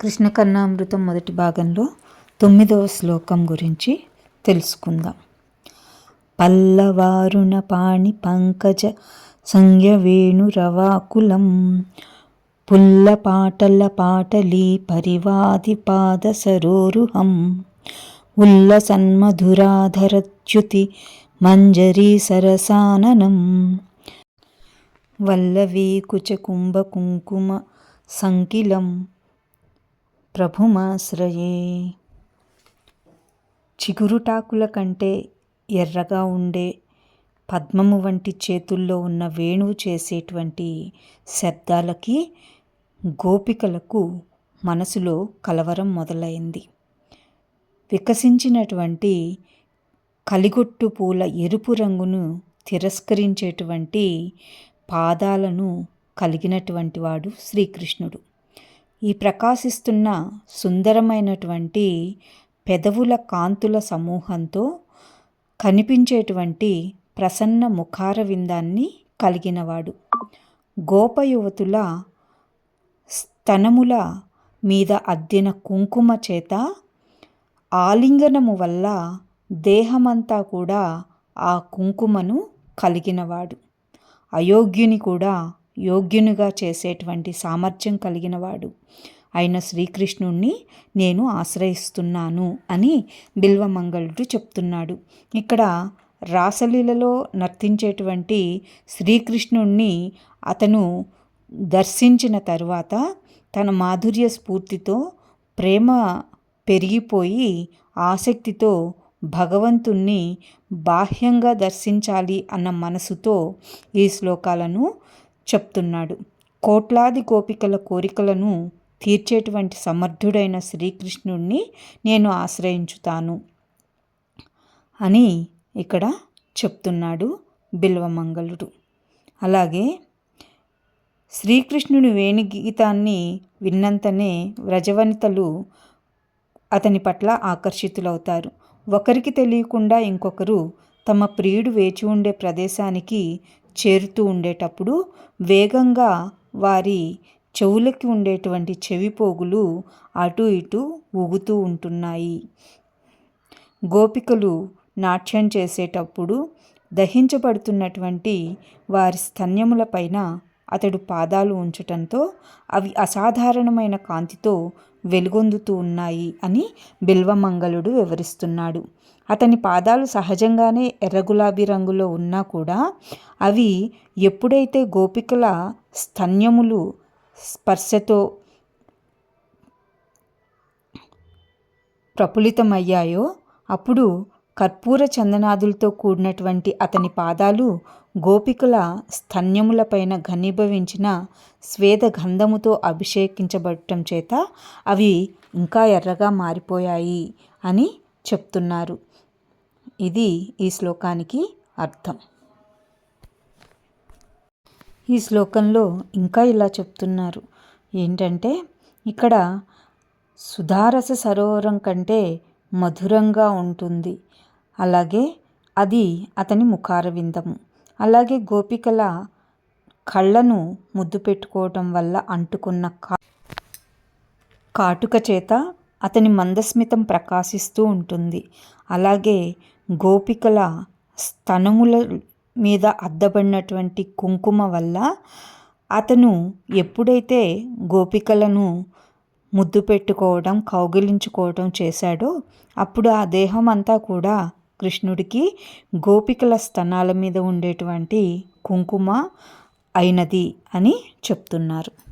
కృష్ణకర్ణామృతం మొదటి భాగంలో తొమ్మిదవ శ్లోకం గురించి తెలుసుకుందాం. పల్లవారుణ పాణి పంకజ సంయవేణురవాకులం పుల్ల పాటల పాటలీ పరివాది పాద సరోరుహం. ఉల్ల సన్మధురాధరచ్యుతి మంజరీ సరసాననం. వల్లవీ కుచ కుంభ కుంకుమ సంకిలం. ప్రభుమాశ్రయే. చిగురుటాకుల కంటే ఎర్రగా ఉండే పద్మము వంటి చేతుల్లో ఉన్న వేణువు చేసేటువంటి శబ్దాలకి గోపికలకు మనసులో కలవరం మొదలైంది. వికసించినటువంటి కలిగొట్టు పూల ఎరుపు రంగును తిరస్కరించేటువంటి పాదాలను కలిగినటువంటి వాడు శ్రీకృష్ణుడు. ఈ ప్రకాశిస్తున్న సుందరమైనటువంటి పెదవుల కాంతుల సమూహంతో కనిపించేటువంటి ప్రసన్న ముఖార విందాన్ని కలిగినవాడు గోపయువతుల స్తనముల మీద అద్దిన కుంకుమ చేత ఆలింగనము వల్ల దేహమంతా కూడా ఆ కుంకుమను కలిగినవాడు. అయోగ్యుని కూడా యోగ్యునిగా చేసేటువంటి సామర్థ్యం కలిగినవాడు. అయిన శ్రీకృష్ణుణ్ణి నేను ఆశ్రయిస్తున్నాను అని బిల్వమంగళుడు చెప్తున్నాడు. ఇక్కడ రాసలీలలో నర్తించేటువంటి శ్రీకృష్ణుణ్ణి అతను దర్శించిన తరువాత తన మాధుర్య స్ఫూర్తితో ప్రేమ పెరిగిపోయి ఆసక్తితో భగవంతుణ్ణి బాహ్యంగా దర్శించాలి అన్న మనసుతో ఈ శ్లోకాలను చెప్తున్నాడు. కోట్లాది గోపికల కోరికలను తీర్చేటువంటి సమర్థుడైన శ్రీకృష్ణుణ్ణి నేను ఆశ్రయించుతాను అని ఇక్కడ చెప్తున్నాడు బిల్వమంగళుడు. అలాగే శ్రీకృష్ణుని వేణి గీతాన్ని విన్నంతనే వ్రజవనితలు అతని పట్ల ఆకర్షితులవుతారు. ఒకరికి తెలియకుండా ఇంకొకరు తమ ప్రియుడు వేచి ఉండే ప్రదేశానికి చేరుతూ ఉండేటప్పుడు వేగంగా వారి చెవులకి ఉండేటువంటి చెవిపోగులు అటు ఇటు ఊగుతూ ఉంటున్నాయి. గోపికలు నాట్యం చేసేటప్పుడు దహించబడుతున్నటువంటి వారి స్తన్యముల పైన అతడు పాదాలు ఉంచటంతో అవి అసాధారణమైన కాంతితో వెలుగొందుతూ ఉన్నాయి అని బిల్వమంగళుడు వివరిస్తున్నాడు. అతని పాదాలు సహజంగానే ఎర్ర గులాబీ రంగులో ఉన్నా కూడా అవి ఎప్పుడైతే గోపికల స్తన్యములు స్పర్శతో ప్రఫుల్లితమయ్యాయో అప్పుడు కర్పూర చందనాదులతో కూడినటువంటి అతని పాదాలు గోపికల స్తన్యములపైన ఘనీభవించిన స్వేద గంధముతో అభిషేకించబడటం చేత అవి ఇంకా ఎర్రగా మారిపోయాయి అని చెప్తున్నారు. ఇది ఈ శ్లోకానికి అర్థం. ఈ శ్లోకంలో ఇంకా ఇలా చెప్తున్నారు. ఏంటంటే ఇక్కడ సుధారస సరోవరం కంటే మధురంగా ఉంటుంది. అలాగే అది అతని ముఖారవిందము. అలాగే గోపికల కళ్ళను ముద్దు పెట్టుకోవటం వల్ల అంటుకున్న కా కాటుక చేత అతని మందస్మితం ప్రకాశిస్తూ ఉంటుంది. అలాగే గోపికల స్తనముల మీద అద్దబడినటువంటి కుంకుమ వల్ల అతను ఎప్పుడైతే గోపికలను ముద్దు పెట్టుకోవడం కౌగిలించుకోవడం చేశాడో అప్పుడు ఆ దేహం అంతా కూడా కృష్ణుడికి గోపికల స్తనాల మీద ఉండేటువంటి కుంకుమ అయినది అని చెప్తున్నారు.